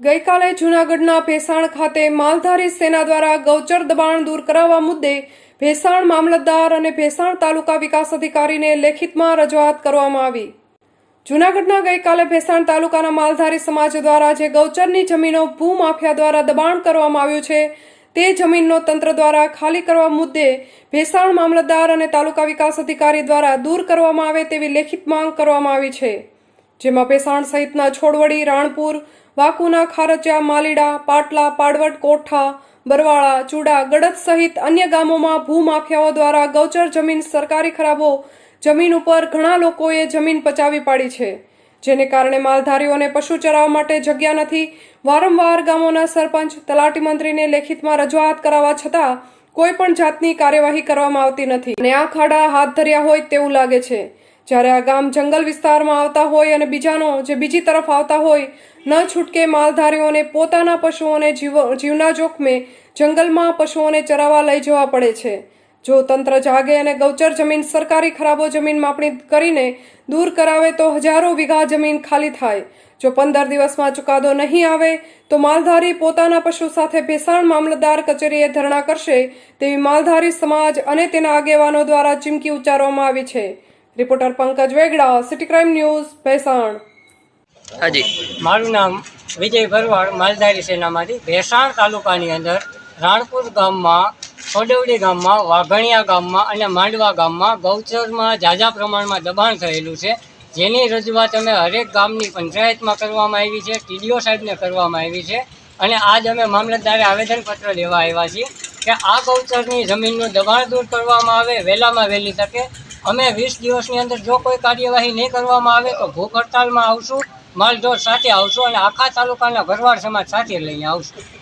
ગઈકાલે જૂનાગઢના ભેસાણ ખાતે માલધારી સેના દ્વારા ગૌચર દબાણ દૂર કરાવવા મુદ્દે ભેસાણ મામલતદાર અને ભેસાણ તાલુકા વિકાસ અધિકારીને લેખિતમાં રજૂઆત કરવામાં આવી. જૂનાગઢના ગઈકાલે ભેસાણ તાલુકાના માલધારી સમાજ દ્વારા જે ગૌચરની જમીનો ભૂમાફિયા દ્વારા દબાણ કરવામાં આવ્યું છે તે જમીનનો તંત્ર દ્વારા ખાલી કરવા મુદ્દે ભેસાણ મામલતદાર અને તાલુકા વિકાસ અધિકારી દ્વારા દૂર કરવામાં આવે તેવી લેખિત માંગ કરવામાં આવી છે, જેમાં ભેસાણ સહિતના છોડવડી રાણપુર, વાકુના ખારચા માલીડા, પાટલા, પાડવટ, કોઠા, બરવાળા, ચુડા, ગડદ સહિત અન્ય ગામોમાં ભૂમાફિયાઓ દ્વારા ગૌચર જમીન સરકારી ખરાબો જમીન ઉપર ઘણા લોકોએ જમીન પચાવી પાડી છે. જેને કારણે માલધારીઓને પશુ ચરાવવા માટે જગ્યા નથી. વારંવાર ગામોના સરપંચ, તલાટી મંત્રીને લેખિતમાં રજૂઆત કરાવવા છતાં કોઈ પણ જાતની કાર્યવાહી કરવામાં આવતી નથી. અને આ ખાડા હાથ ધર્યા હોય તેવું લાગે છે. જ્યારે આ ગામ જંગલ વિસ્તારમાં આવતા હોય અને બીજાનો જે બીજી તરફ આવતા હોય, ન છૂટકે માલધારીઓને પોતાના પશુઓને જીવ જીવના જોખમે જંગલમાં પશુઓને ચરાવવા લઈ જવા પડે છે. જો તંત્ર જાગે અને ગૌચર જમીન સરકારી ખરાબો જમીન માપણી કરીને દૂર કરાવે તો હજારો વીઘા જમીન ખાલી થાય. જો પંદર દિવસમાં ચુકાદો નહીં આવે તો માલધારી પોતાના પશુ સાથે ભેસાણ મામલતદાર કચેરીએ ધરણા કરશે તેવી માલધારી સમાજ અને તેના આગેવાનો દ્વારા ચીમકી ઉચ્ચારવામાં આવી છે. Reporter Pankaj Vegada city crime news Bhesan. હાજી. મારું નામ વિજય ભરવાડ માલધારી સેનામાંથી ભેસાણ તાલુકાની અંદર રાણપુર ગામમાં સોડવડી ગામમાં, વાઘણિયા ગામમાં અને માંડવા ગામમાં ગૌચરમાં ઝાઝા પ્રમાણમાં દબાણ થયેલું છે. જેની રજૂઆત અમે હરેક ગામની પંચાયતમાં કરવામાં આવી છે, ટીડીઓ સાહેબને કરવામાં આવી છે. અને આજ અમે મામલતદારે આવેદનપત્ર લેવા આવ્યા છીએ કે આ ગૌચરની જમીનનું દબાણ દૂર કરવામાં આવે, વહેલામાં વહેલી તકે. અમે વીસ દિવસની અંદર જો કોઈ કાર્યવાહી નહીં કરવામાં આવે તો ભૂખ હડતાલમાં આવશું, માલઢોર સાથે આવશું અને આખા તાલુકાના ભરવાડ સમાજ સાથે લઈને આવશું.